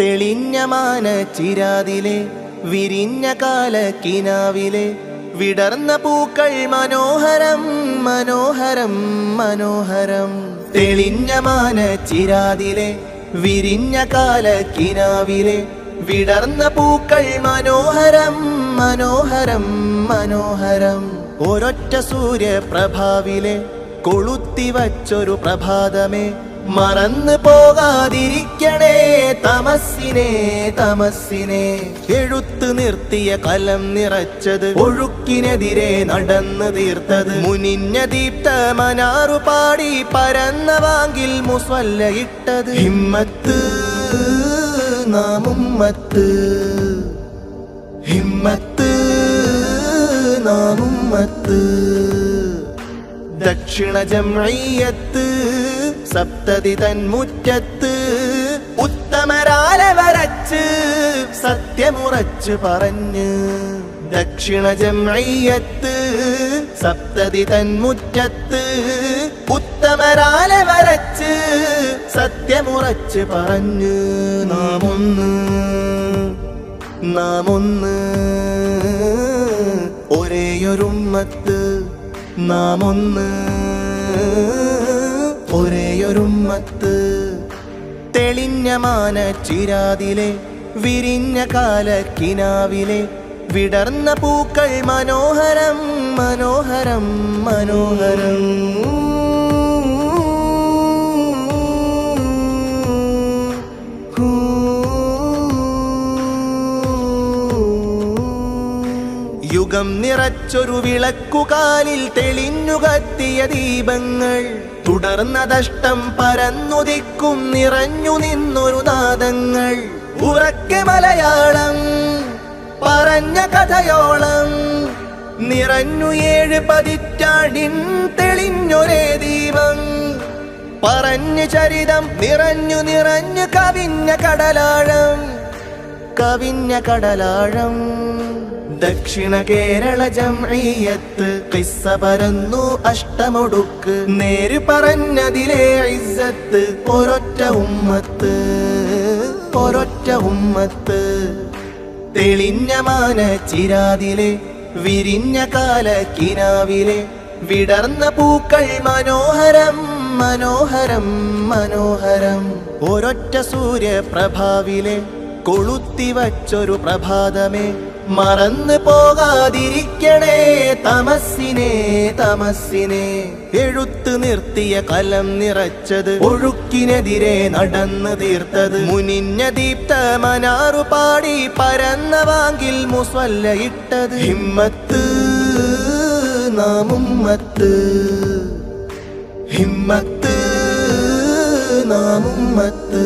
തെളിഞ്ഞ മാന ചിരാതിലെ വിരിഞ്ഞ കാല കിനാവിലെ വിടർന്ന പൂക്കൾ മനോഹരം മനോഹരം മനോഹരം. തെളിഞ്ഞ മാന ചിരാതിലെ വിരിഞ്ഞ കാല കിനാവിലെ വിടർന്ന പൂക്കൾ മനോഹരം മനോഹരം മനോഹരം. ഒരൊറ്റ സൂര്യപ്രഭാവിലെ കൊളുത്തി വച്ചൊരു പ്രഭാതമേ മറന്നു പോകാതിരിക്കണേ. തമസ്സിനെ തമസ്സിനെ. എഴുത്തു നിർത്തിയ കലം നിറച്ചത് ഒഴുക്കിനെതിരെ നടന്നു തീർത്തത്. മുനിഞ്ഞ ദീപ്ത മനാറു പാടി പരന്ന വാങ്കിൽ മുസ്വല്ല ഇട്ടത്. ഹിമ്മത്ത് നാമുമ്മത്ത്. ഹിമ്മത്ത് നാമുമ്മത്ത്. ദക്ഷിണ ജംഇയ്യത്ത് സപ്തതി തന്മുറ്റത്ത് ഉത്തമരാല വരച്ച് സത്യമുറച്ച് പറഞ്ഞ് ദക്ഷിണ ജംഇയ്യത്ത് സപ്തതി തന്മുറ്റത്ത് ഉത്തമരാല വരച്ച് സത്യമുറച്ച് പറഞ്ഞ് നാം ഒന്ന് നാം ഒന്ന് ഒരേയൊരുമ്മത്ത് നാം ഒന്ന് ഒരേയൊരുമ്മത്ത് തെളിഞ്ഞ മാന ചിരാതിലെ വിരിഞ്ഞ കാലക്കിനാവിലെ വിടർന്ന പൂക്കൾ മനോഹരം മനോഹരം മനോഹരം. യുഗം നിറച്ചൊരു വിളക്കുകാലിൽ തെളിഞ്ഞു കത്തിയ ദീപങ്ങൾ. തുടർന്നതഷ്ടം പരന്നുദിക്കും നിറഞ്ഞു നിന്നൊരു നാദങ്ങൾ. ഉറക്കെ മലയാളം പറഞ്ഞ കഥയോളം. നിറഞ്ഞു ഏഴ് പതിറ്റാണ്ടിൻ തെളിഞ്ഞൊരേ ദീപം. പറഞ്ഞു ചരിതം നിറഞ്ഞു നിറഞ്ഞു കവിഞ്ഞ കടലാഴം. കവിഞ്ഞ കടലാഴം. ദക്ഷിണ കേരള ജംഇയ്യത്ത് കിസ്സ പരന്നു അഷ്ടമൊടുക്ക്. നേര് പറഞ്ഞതിലെ ഇസ്സത്ത് ഒരൊറ്റ ഉമ്മത്ത് ഒരൊറ്റ ഉമ്മത്ത്. തെളിഞ്ഞ മാന ചിരാതിലെ വിരിഞ്ഞ കാല കിനാവിലെ വിടർന്ന പൂക്കൾ മനോഹരം മനോഹരം മനോഹരം. ഒരൊറ്റ സൂര്യപ്രഭാവിലെ കൊളുത്തി വച്ചൊരു പ്രഭാതമേ. മറന്നു പോകാതിരിക്കണേ തമസ്സിനെ തമസ്സിനെ. എഴുത്ത് നിർത്തിയ കലം നിറച്ചത് ഒഴുക്കിനെതിരെ നടന്നു തീർത്തത്. മുനിഞ്ഞ ദീപ്ത മനാറു പാടി പരന്ന വാങ്കിൽ മുസ്വല്ല ഇട്ടത്. ഹിമ്മത്ത് നാമുമ്മത്ത്. ഹിമ്മത്ത് നാമുമ്മത്ത്.